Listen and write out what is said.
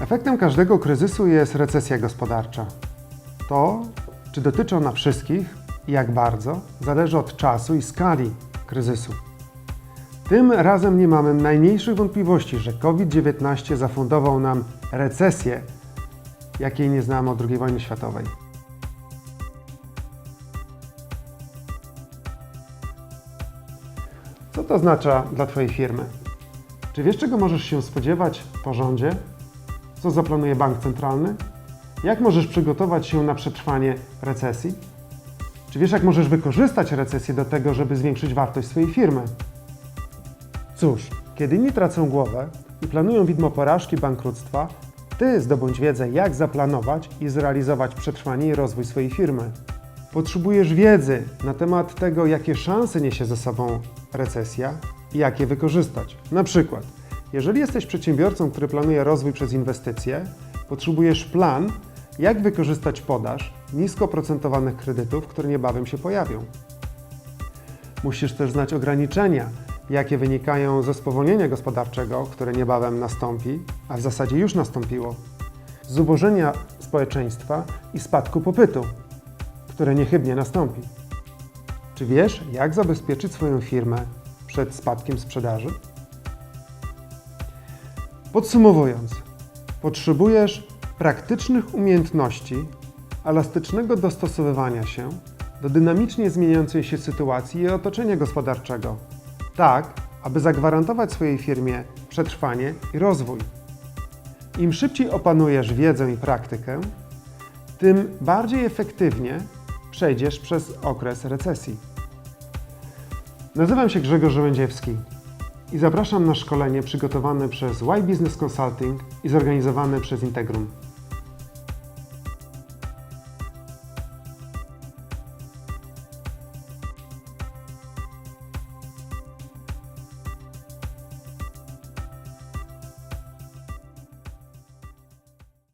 Efektem każdego kryzysu jest recesja gospodarcza. To, czy dotyczy ona wszystkich i jak bardzo, zależy od czasu i skali kryzysu. Tym razem nie mamy najmniejszych wątpliwości, że COVID-19 zafundował nam recesję, jakiej nie znamy od II wojny światowej. Co to oznacza dla Twojej firmy? Czy wiesz, czego możesz się spodziewać po rządzie? Co zaplanuje bank centralny? Jak możesz przygotować się na przetrwanie recesji? Czy wiesz, jak możesz wykorzystać recesję do tego, żeby zwiększyć wartość swojej firmy? Cóż, kiedy inni tracą głowę i planują widmo porażki, bankructwa, ty zdobądź wiedzę, jak zaplanować i zrealizować przetrwanie i rozwój swojej firmy. Potrzebujesz wiedzy na temat tego, jakie szanse niesie ze sobą recesja i jak je wykorzystać. Na przykład, jeżeli jesteś przedsiębiorcą, który planuje rozwój przez inwestycje, potrzebujesz plan, jak wykorzystać podaż nisko oprocentowanych kredytów, które niebawem się pojawią. Musisz też znać ograniczenia, jakie wynikają ze spowolnienia gospodarczego, które niebawem nastąpi, a w zasadzie już nastąpiło, zubożenia społeczeństwa i spadku popytu, które niechybnie nastąpi. Czy wiesz, jak zabezpieczyć swoją firmę przed spadkiem sprzedaży? Podsumowując, potrzebujesz praktycznych umiejętności, elastycznego dostosowywania się do dynamicznie zmieniającej się sytuacji i otoczenia gospodarczego, tak aby zagwarantować swojej firmie przetrwanie i rozwój. Im szybciej opanujesz wiedzę i praktykę, tym bardziej efektywnie przejdziesz przez okres recesji. Nazywam się Grzegorz Żołędziewski i zapraszam na szkolenie przygotowane przez Y Business Consulting i zorganizowane przez Integrum.